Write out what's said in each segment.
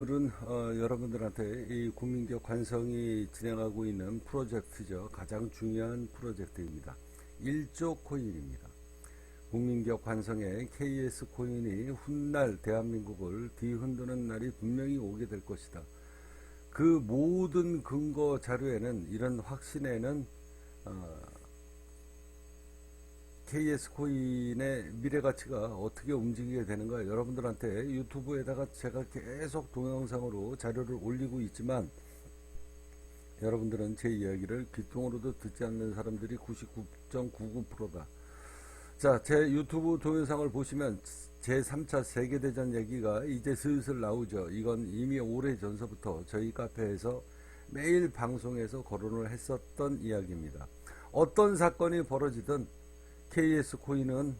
오늘은 어, 여러분들한테 이 국민기업 관성이 진행하고 있는 프로젝트죠. 가장 중요한 프로젝트입니다. 1조 코인입니다. 국민기업 관성의 KS 코인이 훗날 대한민국을 뒤흔드는 날이 분명히 오게 될 것이다. 그 모든 근거 자료에는 이런 확신에는 어, KS 코인의 미래 가치가 어떻게 움직이게 되는가 여러분들한테 유튜브에다가 제가 계속 동영상으로 자료를 올리고 있지만 여러분들은 제 이야기를 귀통으로도 듣지 않는 사람들이 99.99%다. 자, 제 유튜브 동영상을 보시면 제 3차 세계대전 얘기가 이제 슬슬 나오죠. 이건 이미 오래 전서부터 저희 카페에서 매일 방송에서 거론을 했었던 이야기입니다. 어떤 사건이 벌어지든 KS 코인은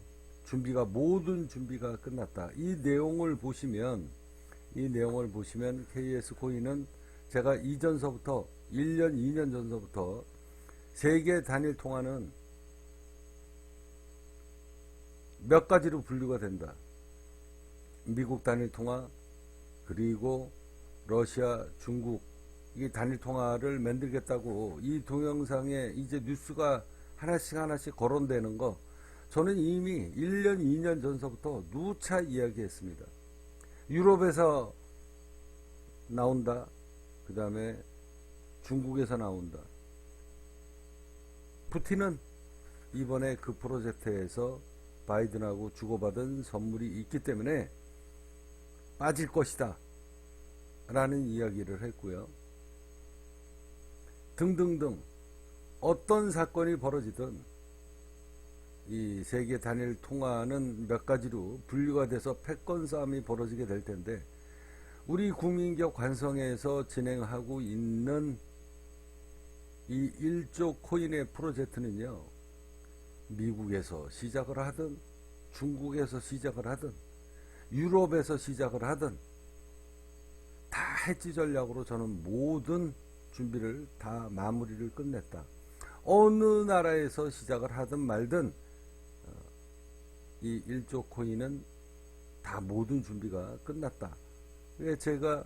준비가 모든 준비가 끝났다. 이 내용을 보시면 이 내용을 보시면 KS 코인은 제가 이전서부터 1년 2년 전서부터 세계 단일 통화는 몇 가지로 분류가 된다. 미국 단일 통화 그리고 러시아, 중국 이 단일 통화를 만들겠다고 이 동영상에 이제 뉴스가 하나씩 하나씩 거론되는 거 저는 이미 1년, 2년 전서부터 누차 이야기했습니다. 유럽에서 나온다. 그 다음에 중국에서 나온다. 푸틴은 이번에 그 프로젝트에서 바이든하고 주고받은 선물이 있기 때문에 빠질 것이다. 라는 이야기를 했고요. 등등등 어떤 사건이 벌어지든 이 세계 단일 통화는 몇 가지로 분류가 돼서 패권 싸움이 벌어지게 될 텐데 우리 국민기업 관성에서 진행하고 있는 이 1조 코인의 프로젝트는요 미국에서 시작을 하든 중국에서 시작을 하든 유럽에서 시작을 하든 다 해지 전략으로 저는 모든 준비를 다 마무리를 끝냈다. 어느 나라에서 시작을 하든 말든 어, 이 1조 코인은 다 모든 준비가 끝났다. 왜 제가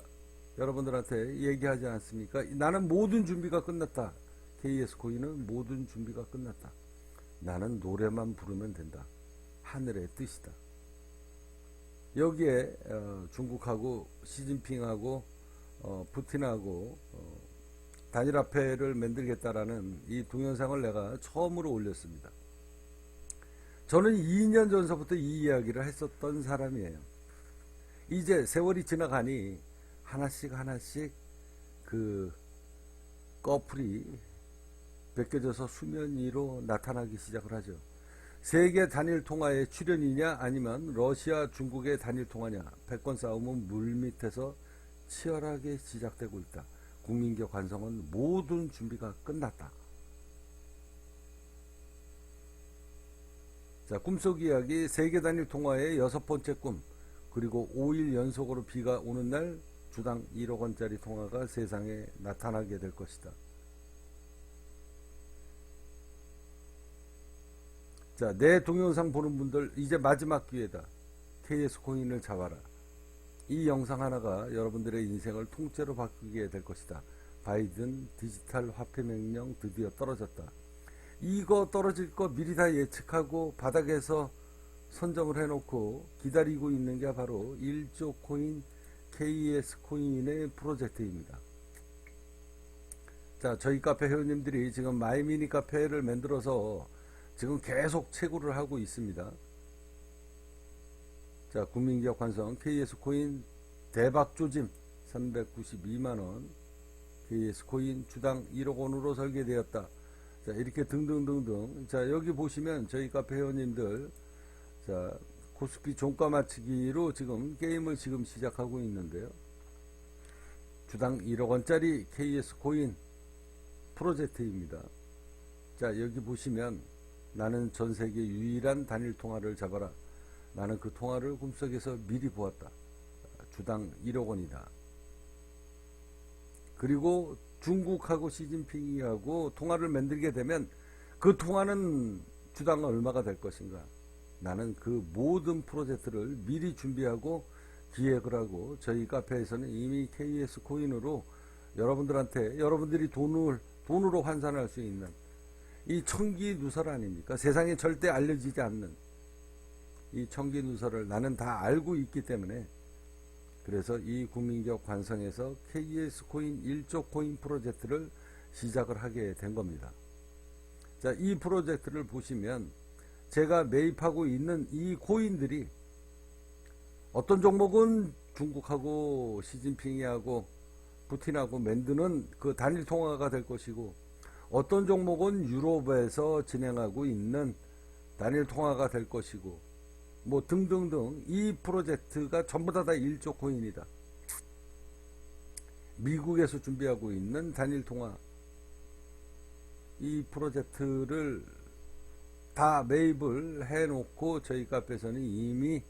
여러분들한테 얘기하지 않습니까? 나는 모든 준비가 끝났다. KS 코인은 모든 준비가 끝났다. 나는 노래만 부르면 된다. 하늘의 뜻이다. 여기에 어, 중국하고 시진핑하고 어, 푸틴하고 어, 단일화폐를 만들겠다라는 이 동영상을 내가 처음으로 올렸습니다. 저는 2년 전서부터 이 이야기를 했었던 사람이에요. 이제 세월이 지나가니 하나씩 하나씩 그 꺼풀이 벗겨져서 수면 위로 나타나기 시작을 하죠. 세계 단일 통화의 출현이냐 아니면 러시아 중국의 단일 통화냐 패권 싸움은 물밑에서 치열하게 시작되고 있다. 국민교 관성은 모든 준비가 끝났다. 자, 꿈속 이야기 세계 단일 통화의 여섯 번째 꿈 그리고 5일 연속으로 비가 오는 날 주당 1억 원짜리 통화가 세상에 나타나게 될 것이다. 자, 내 동영상 보는 분들 이제 마지막 기회다. KS 코인을 잡아라. 이 영상 하나가 여러분들의 인생을 통째로 바꾸게 될 것이다. 바이든 디지털 화폐 명령 드디어 떨어졌다. 이거 떨어질 거 미리 다 예측하고 바닥에서 선점을 해놓고 기다리고 있는 게 바로 1조 코인 KS 코인의 프로젝트입니다. 자, 저희 카페 회원님들이 지금 마이미니 카페를 만들어서 지금 계속 채굴을 하고 있습니다. 자, 국민기업 관성 KS 코인 대박 조짐 392만원 KS 코인 주당 1억 원으로 설계되었다. 자, 이렇게 등등등등. 자, 여기 보시면 저희 카페 회원님들 자, 코스피 종가 맞추기로 지금 게임을 지금 시작하고 있는데요. 주당 1억 원짜리 KS 코인 프로젝트입니다. 자, 여기 보시면 나는 전 세계 유일한 단일 통화를 잡아라. 나는 그 통화를 꿈속에서 미리 보았다. 주당 1억 원이다. 그리고 중국하고 시진핑이하고 통화를 만들게 되면 그 통화는 주당 얼마가 될 것인가? 나는 그 모든 프로젝트를 미리 준비하고 기획을 하고 저희 카페에서는 이미 KS 코인으로 여러분들한테 여러분들이 돈을 돈으로 환산할 수 있는 이 청기 누설 아닙니까? 세상에 절대 알려지지 않는 이 청기 누설을 나는 다 알고 있기 때문에 그래서 이 국민적 관성에서 KS 코인 1조 코인 프로젝트를 시작을 하게 된 겁니다. 자, 이 프로젝트를 보시면 제가 매입하고 있는 이 코인들이 어떤 종목은 중국하고 시진핑이 하고 푸틴하고 만드는 그 단일 통화가 될 것이고 어떤 종목은 유럽에서 진행하고 있는 단일 통화가 될 것이고 뭐 등등등 이 프로젝트가 전부 다 다 1조 코인이다. 미국에서 준비하고 있는 단일 통화 이 프로젝트를 다 매입을 해놓고 저희 카페에서는 이미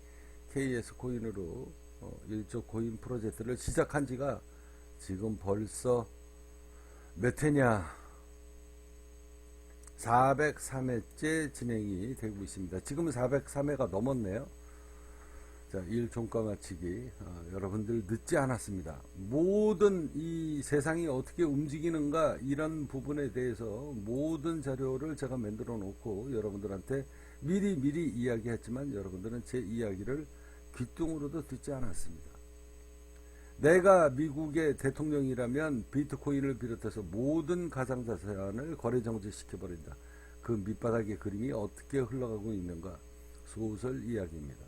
KS 코인으로 어, 1조 코인 프로젝트를 시작한 지가 지금 벌써 몇 회냐 403회째 진행이 되고 있습니다. 지금은 403회가 넘었네요. 자, 일 종가 마치기 어, 여러분들 늦지 않았습니다. 모든 이 세상이 어떻게 움직이는가 이런 부분에 대해서 모든 자료를 제가 만들어 놓고 여러분들한테 미리 미리 이야기했지만 여러분들은 제 이야기를 귀뚱으로도 듣지 않았습니다. 내가 미국의 대통령이라면 비트코인을 비롯해서 모든 가상자산을 거래 정지시켜 버린다. 그 밑바닥의 그림이 어떻게 흘러가고 있는가 소설 이야기입니다.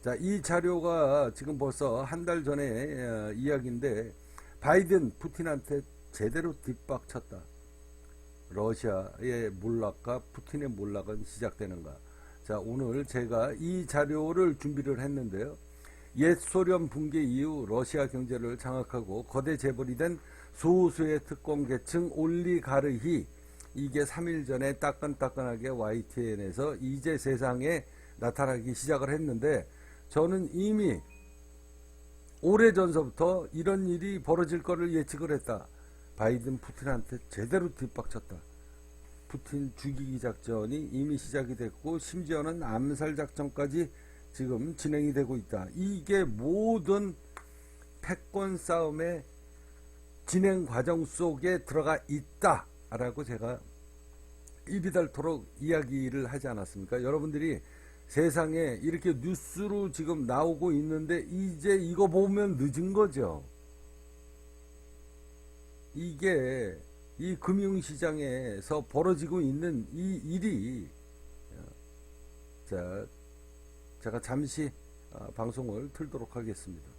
자, 이 자료가 지금 벌써 한 달 전에 어, 이야기인데 바이든 푸틴한테 제대로 뒷박쳤다. 러시아의 몰락과 푸틴의 몰락은 시작되는가. 자, 오늘 제가 이 자료를 준비를 했는데요. 옛 소련 붕괴 이후 러시아 경제를 장악하고 거대 재벌이 된 소수의 특권 계층 올리가르히 이게 3일 전에 따끈따끈하게 YTN에서 이제 세상에 나타나기 시작을 했는데 저는 이미 오래전서부터 이런 일이 벌어질 거를 예측을 했다. 바이든 푸틴한테 제대로 뒷박쳤다. 푸틴 죽이기 작전이 이미 시작이 됐고 심지어는 암살 작전까지 지금 진행이 되고 있다. 이게 모든 패권 싸움의 진행 과정 속에 들어가 있다라고 제가 입이 닳도록 이야기를 하지 않았습니까? 여러분들이 세상에 이렇게 뉴스로 지금 나오고 있는데 이제 이거 보면 늦은 거죠. 이게 이 금융시장에서 벌어지고 있는 이 일이 자 제가 잠시 어, 방송을 틀도록 하겠습니다.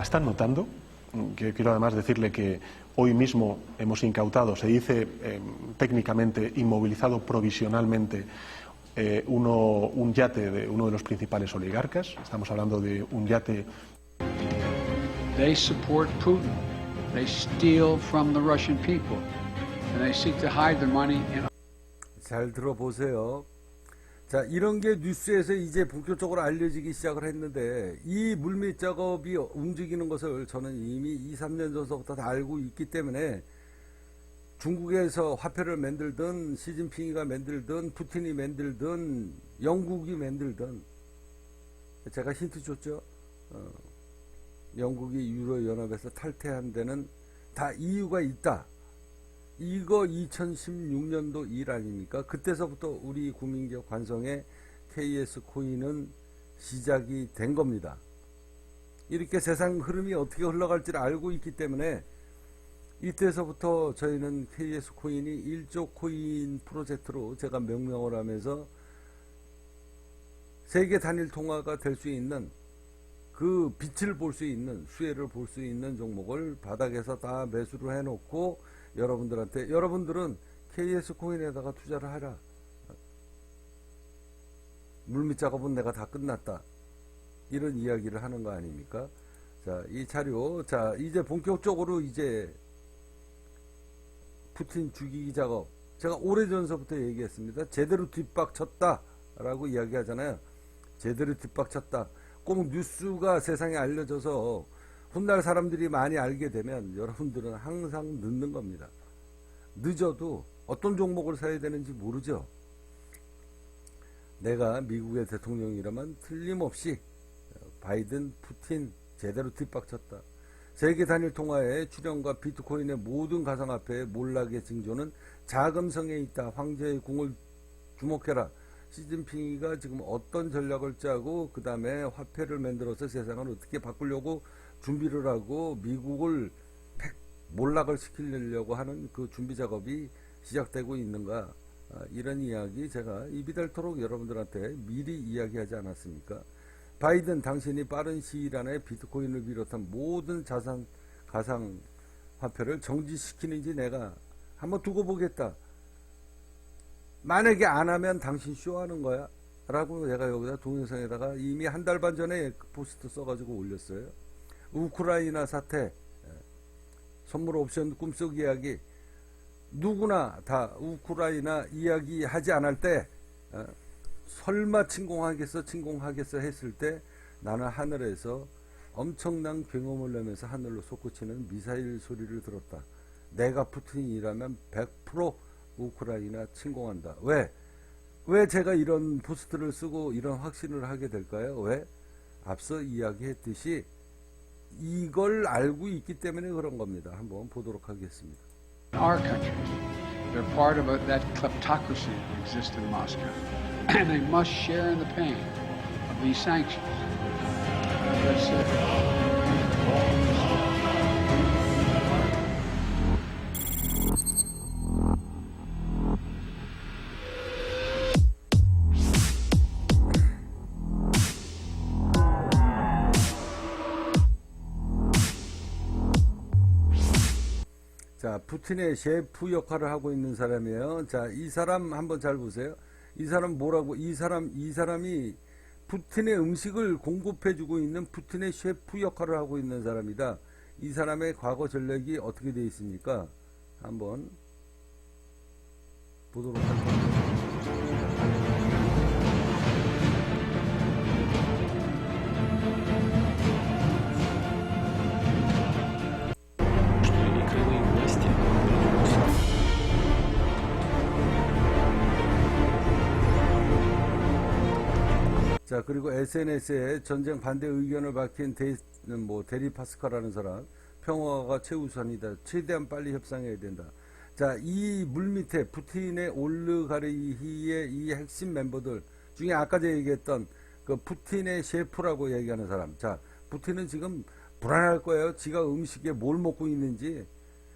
¿Están notando? Que quiero además decirle que hoy mismo hemos incautado, se dice eh, técnicamente inmovilizado provisionalmente eh, uno- un yate de uno de los principales oligarcas. Estamos hablando de un yate They support Putin. They steal from the Russian people. And they seek to hide their money in 잘 들어보세요. 자, 이런 게 뉴스에서 이제 본격적으로 알려지기 시작을 했는데, 이 물밑 작업이 움직이는 것을 저는 이미 2, 3년 전서부터 다 알고 있기 때문에, 중국에서 화폐를 만들든, 시진핑이가 만들든, 푸틴이 만들든, 영국이 만들든, 제가 힌트 줬죠? 어, 영국이 유로연합에서 탈퇴한 데는 다 이유가 있다. 이거 2016년도 일 아닙니까? 그때서부터 우리 국민적 관성의 KS 코인은 시작이 된 겁니다. 이렇게 세상 흐름이 어떻게 흘러갈지를 알고 있기 때문에 이때서부터 저희는 KS 코인이 1조 코인 프로젝트로 제가 명명을 하면서 세계 단일 통화가 될 수 있는 그 빛을 볼 수 있는 수혜를 볼 수 있는 종목을 바닥에서 다 매수를 해놓고 여러분들한테 여러분들은 KS 코인에다가 투자를 하라. 물밑 작업은 내가 다 끝났다. 이런 이야기를 하는 거 아닙니까? 자, 이 자료, 자, 이제 본격적으로 이제 푸틴 죽이기 작업. 제가 오래전서부터 얘기했습니다. 제대로 뒷박쳤다 라고 이야기하잖아요. 제대로 뒷박쳤다. 꼭 뉴스가 세상에 알려져서 훗날 사람들이 많이 알게 되면 여러분들은 항상 늦는 겁니다. 늦어도 어떤 종목을 사야 되는지 모르죠. 내가 미국의 대통령이라면 틀림없이 바이든, 푸틴 제대로 뒷박쳤다. 세계 단일 통화의 출현과 비트코인의 모든 가상화폐의 몰락의 징조는 자금성에 있다. 황제의 궁을 주목해라. 시진핑이가 지금 어떤 전략을 짜고 그 다음에 화폐를 만들어서 세상을 어떻게 바꾸려고 준비를 하고 미국을 팩 몰락을 시키려고 하는 그 준비 작업이 시작되고 있는가 아, 이런 이야기 제가 입이 닳도록 여러분들한테 미리 이야기하지 않았습니까? 바이든 당신이 빠른 시일 안에 비트코인을 비롯한 모든 자산 가상 화폐를 정지시키는지 내가 한번 두고 보겠다. 만약에 안 하면 당신 쇼하는 거야. 라고 내가 여기다 동영상에다가 이미 한 달 반 전에 그 포스트 써가지고 올렸어요. 우크라이나 사태, 예, 선물 옵션 꿈속 이야기, 누구나 다 우크라이나 이야기 하지 않을 때, 어, 설마 침공하겠어, 침공하겠어 했을 때 나는 하늘에서 엄청난 경험을 내면서 하늘로 솟구치는 미사일 소리를 들었다. 내가 푸틴이라면 100% 우크라이나 침공한다. 왜? 왜 제가 이런 포스트를 쓰고 이런 확신을 하게 될까요? 왜? 앞서 이야기했듯이 이걸 알고 있기 때문에 그런 겁니다. 한번 보도록 하겠습니다. Our country, they're part of a, that kleptocracy that exists in Moscow, and they must share in the pain of these sanctions. That's it. 자, 푸틴의 셰프 역할을 하고 있는 사람이에요. 자, 이 사람 한번 잘 보세요. 이 사람 뭐라고? 이 사람, 이 사람이 푸틴의 음식을 공급해주고 있는 푸틴의 셰프 역할을 하고 있는 사람이다. 이 사람의 과거 전력이 어떻게 되어 있습니까? 한번 보도록 할게요. 자, 그리고 SNS에 전쟁 반대 의견을 밝힌 데, 뭐, 데리 파스카라는 사람, 평화가 최우선이다. 최대한 빨리 협상해야 된다. 자, 이 물밑에 푸틴의 올르가르히의 이 핵심 멤버들 중에 아까 제가 얘기했던 그 푸틴의 셰프라고 얘기하는 사람. 자, 푸틴은 지금 불안할 거예요. 지가 음식에 뭘 먹고 있는지.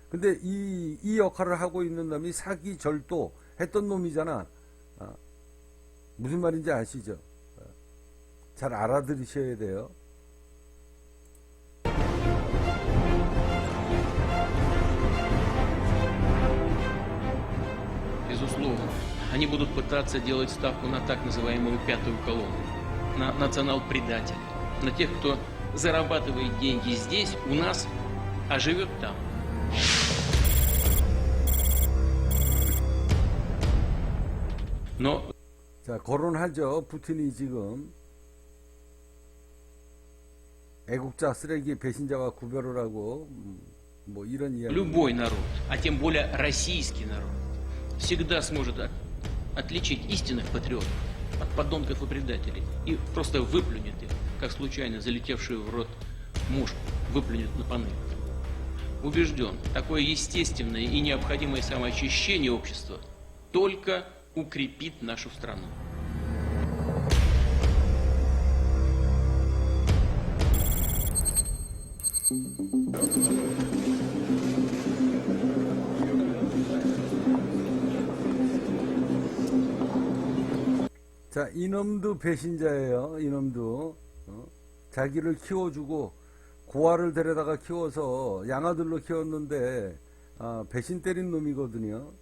근데 이, 이 역할을 하고 있는 놈이 사기 절도 했던 놈이잖아. 아, 무슨 말인지 아시죠? 잘 알아들으셔야 돼요. Безусловно, они будут пытаться делать ставку на так называемую пятую колонну, на национал-предателей, на тех, кто зарабатывает деньги здесь, у нас, а живет там. Но 자, 거론하죠. 푸틴이 지금 애국자, 쓰레기, 배신자와 구별을 하고 음, 뭐 이런 이야기. любой народ, а тем более российский народ, всегда сможет от- отличить истинных патриотов от подонков и предателей и просто выплюнет их, как случайно залетевшую в рот мушку, выплюнет на панель. Убежден, такое естественное и необходимое самоочищение общества только укрепит нашу страну. 자, 이놈도 배신자예요. 이놈도 어? 자기를 키워주고 고아를 데려다가 키워서 양아들로 키웠는데 아, 배신 때린 놈이거든요.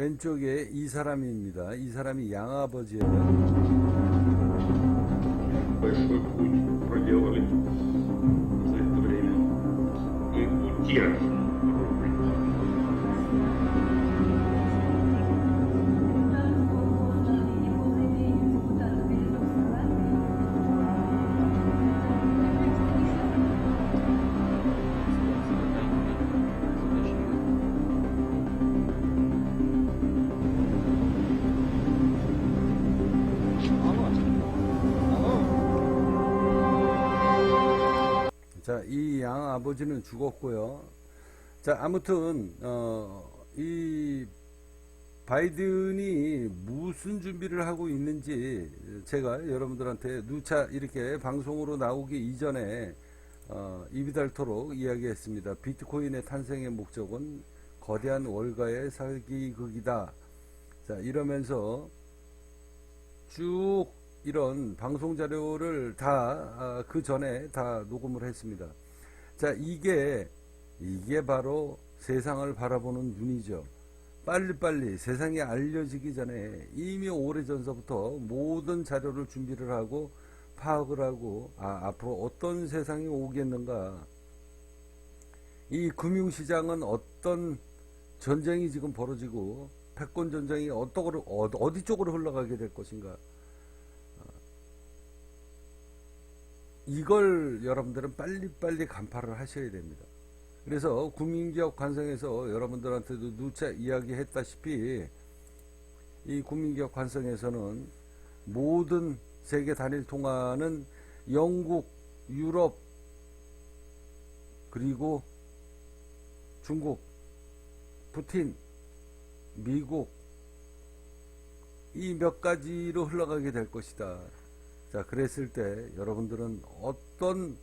왼쪽 왼쪽에 이 사람입니다. 이 사람이 양아버지예요. 아버지는 죽었고요. 자, 아무튼 어, 이 바이든이 무슨 준비를 하고 있는지 제가 여러분들한테 누차 이렇게 방송으로 나오기 이전에 어, 입이 닳도록 이야기했습니다. 비트코인의 탄생의 목적은 거대한 월가의 사기극이다. 자, 이러면서 쭉 이런 방송 자료를 다 그 전에 다 녹음을 했습니다. 자, 이게 이게 바로 세상을 바라보는 눈이죠. 빨리빨리 세상에 알려지기 전에 이미 오래 전서부터 모든 자료를 준비를 하고 파악을 하고 아, 앞으로 어떤 세상이 오겠는가. 이 금융시장은 어떤 전쟁이 지금 벌어지고 패권 전쟁이 어디 쪽으로 흘러가게 될 것인가. 이걸 여러분들은 빨리빨리 간파를 하셔야 됩니다. 그래서 국민기업 관성에서 여러분들한테도 누차 이야기했다시피 이 국민기업 관성에서는 모든 세계 단일 통화는 영국, 유럽, 그리고 중국, 푸틴, 미국 이 몇 가지로 흘러가게 될 것이다. 자, 그랬을 때 여러분들은 어떤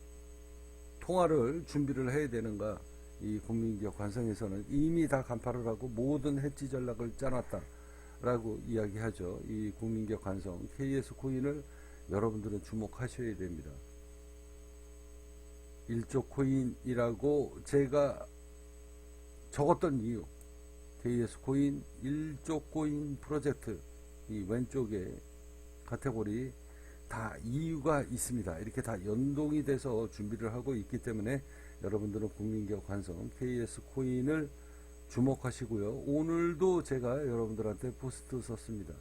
통화를 준비를 해야 되는가? 이 국민기업 관성에서는 이미 다 간파를 하고 모든 해지 전략을 짜놨다. 라고 이야기하죠. 이 국민기업 관성 KS 코인을 여러분들은 주목하셔야 됩니다. 일조 코인이라고 제가 적었던 이유. KS 코인 일조 코인 프로젝트 이 왼쪽에 카테고리 다 이유가 있습니다. 이렇게 다 연동이 돼서 준비를 하고 있기 때문에 여러분들은 국민기업 관성 KS 코인을 주목하시고요. 오늘도 제가 여러분들한테 포스트 썼습니다.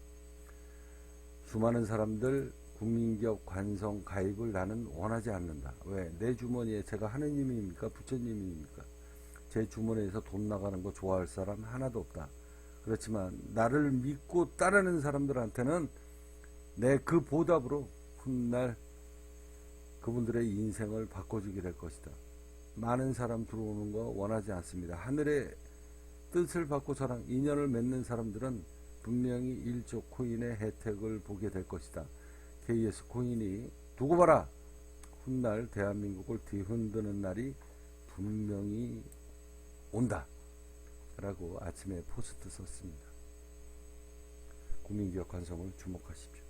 수많은 사람들 국민기업 관성 가입을 나는 원하지 않는다. 왜? 내 주머니에 제가 하느님입니까? 부처님입니까? 제 주머니에서 돈 나가는 거 좋아할 사람 하나도 없다. 그렇지만 나를 믿고 따르는 사람들한테는 내 그 보답으로 훗날 그분들의 인생을 바꿔주게 될 것이다. 많은 사람 들어오는 거 원하지 않습니다. 하늘의 뜻을 받고 저랑 인연을 맺는 사람들은 분명히 일조 코인의 혜택을 보게 될 것이다. KS 코인이 두고 봐라. 훗날 대한민국을 뒤흔드는 날이 분명히 온다. 라고 아침에 포스트 썼습니다. 국민기업 관성을 주목하십시오.